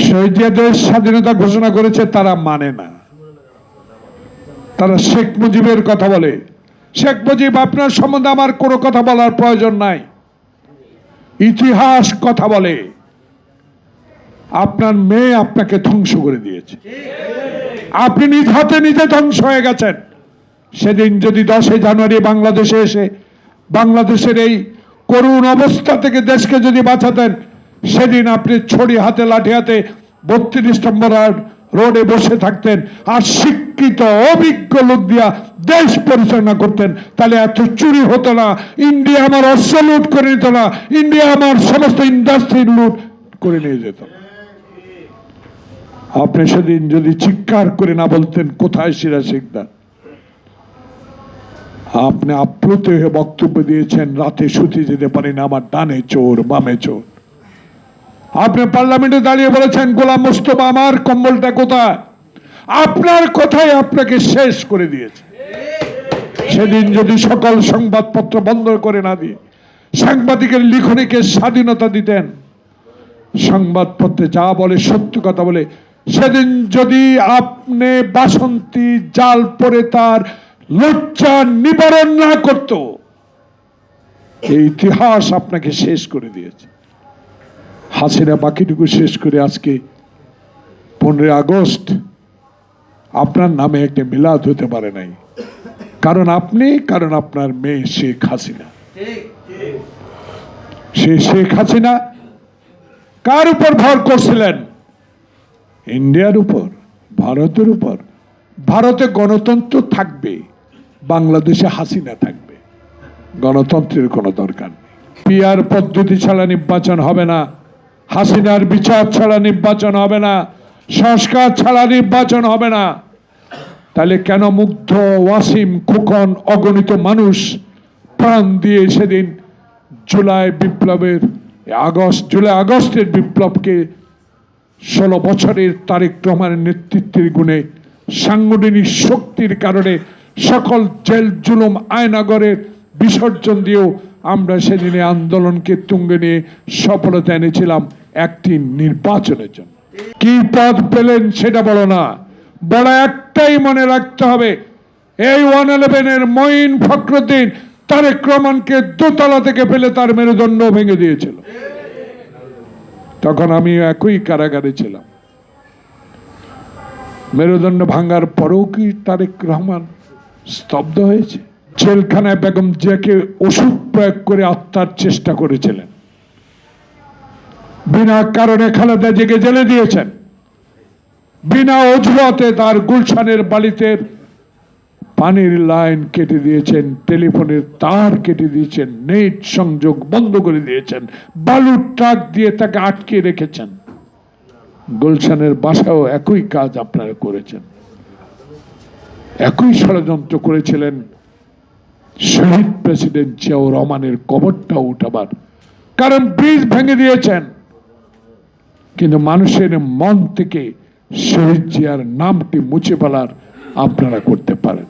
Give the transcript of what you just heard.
শহীদ জিয়া দেশ স্বাধীনতা ঘোষণা করেছে তারা মানে না। তারা শেখ মুজিবের কথা বলে। শেখ মুজিব, আপনার সম্বন্ধে আমার কোনো কথা বলার প্রয়োজন নাই। ইতিহাস কথা বলে। আপনার মেয়ে আপনাকে ধ্বংস করে দিয়েছে। আপনি নিজ হাতে নিজে ধ্বংস হয়ে গেছেন। সেদিন যদি দশই জানুয়ারি বাংলাদেশে এসে বাংলাদেশের এই করুণ অবস্থা থেকে দেশকে যদি বাঁচাতেন সেদিন আপনি ছড়ি হাতে, লাঠি হাতে বত্রিশ নম্বর রোডে বসে থাকতেন আর শিক্ষিত, অভিজ্ঞ লোক দিয়া দেশ পরিচালনা করতেন। তাহলে এত চুরি হতো না। ইন্ডিয়া আমার অস্ত্র লুট করে নিত না। ইন্ডিয়া আমার সমস্ত ইন্ডাস্ট্রি লুট করে নিয়ে যেত। আপনি সেদিন যদি চিৎকার করে না বলতেন, কোথায় সিরা শিকদার আপনি আপ্লুত হয়ে বক্তব্য দিয়েছেন, রাতে শুতে যেতে পারি না আমার ডানে চোর, বামে চোর। আপনি পার্লামেন্টে দাঁড়িয়ে বলেছেন, গোলাম মোস্তফা, আমার কম্বলটা কোথায়? আপনার কথাই আপনাকে শেষ করে দিয়েছে। সেদিন যদি সকল সংবাদপত্র বন্ধ করে না দিয়ে সাংবাদিকের লিখনীকে স্বাধীনতা দিতেন, সংবাদপত্রে যা বলে, সত্য কথা বলে, সেদিন যদি আপনি বাসন্তী জাল পরে তার লজ্জা নিবারণ না করত ইতিহাস আপনাকে শেষ করে দিয়েছে। হাসিনা বাকিটুকু শেষ করে আজকে পনেরোই আগস্ট আপনার নামে একটা মিলাদ হতে পারে নাই। কারণ আপনি, কারণ আপনার মেয়ে শেখ হাসিনা। সে শেখ হাসিনা কার উপর ভর করছিলেন? ইন্ডিয়ার উপর, ভারতের উপর। ভারতে গণতন্ত্র থাকবে, বাংলাদেশে হাসিনা থাকবে। গণতন্ত্রের কোনো দরকার নেই। পিয়ার পদ্ধতি ছাড়া নির্বাচন হবে না। হাসিনার বিচার ছাড়া নির্বাচন হবে না, সংস্কার ছাড়া নির্বাচন হবে না। তাহলে কেন মুগ্ধ ওয়াসিম খোকন অগণিত মানুষ প্রাণ দিয়ে সেদিন জুলাই বিপ্লবের, আগস্ট, জুলাই আগস্টের বিপ্লবকে ষোলো বছরের তারেক রহমানের নেতৃত্বের গুণে, সাংগঠনিক শক্তির কারণে সকল জেল জুলুম আয়নাগরের বিসর্জন দিয়েও আমরা সেদিনে আন্দোলনকে তুঙ্গে নিয়ে সফলতা এনেছিলাম একটি নির্বাচনের জন্য। কি পদ পেলেন সেটা বলো না। বড় একটাই মনে রাখতে হবে, এই ওয়ান ইলেভেনের মঈন ফখরুদ্দিন তারেক রহমানকে দোতলা থেকে ফেলে তার মেরুদণ্ড ভেঙে দিয়েছিল। তখন আমি একই কারাগারে ছিলাম। মেরুদণ্ড ভাঙার পরেও কি তারেক রহমান স্তব্ধ হয়েছে? জেলখানায় বেগম জিয়াকে ওষুধ প্রয়োগ করে আত্মার চেষ্টা করেছিলেন। বিনা কারণে খালেদা জেগে জেলে দিয়েছেন। বিনা অজুহাতে তার গুলশানের বালিতে পানির লাইন কেটে দিয়েছেন, টেলিফোনের তার কেটে দিয়েছেন, নেট সংযোগ বন্ধ করে দিয়েছেন, বালুর ট্রাক দিয়ে তাকে আটকে রেখেছেন। গুলশানের বাসাও একই কাজ আপনারা করেছেন। একই ষড়যন্ত্র করেছিলেন শহীদ প্রেসিডেন্ট জিয়াউর রহমানের কবরটা উঠাবার। কারণ ব্রিজ ভেঙে দিয়েছেন। কিন্তু মানুষের মন থেকে শহীদ জিয়ার নামটি মুছে ফেলার আপনারা করতে পারেন।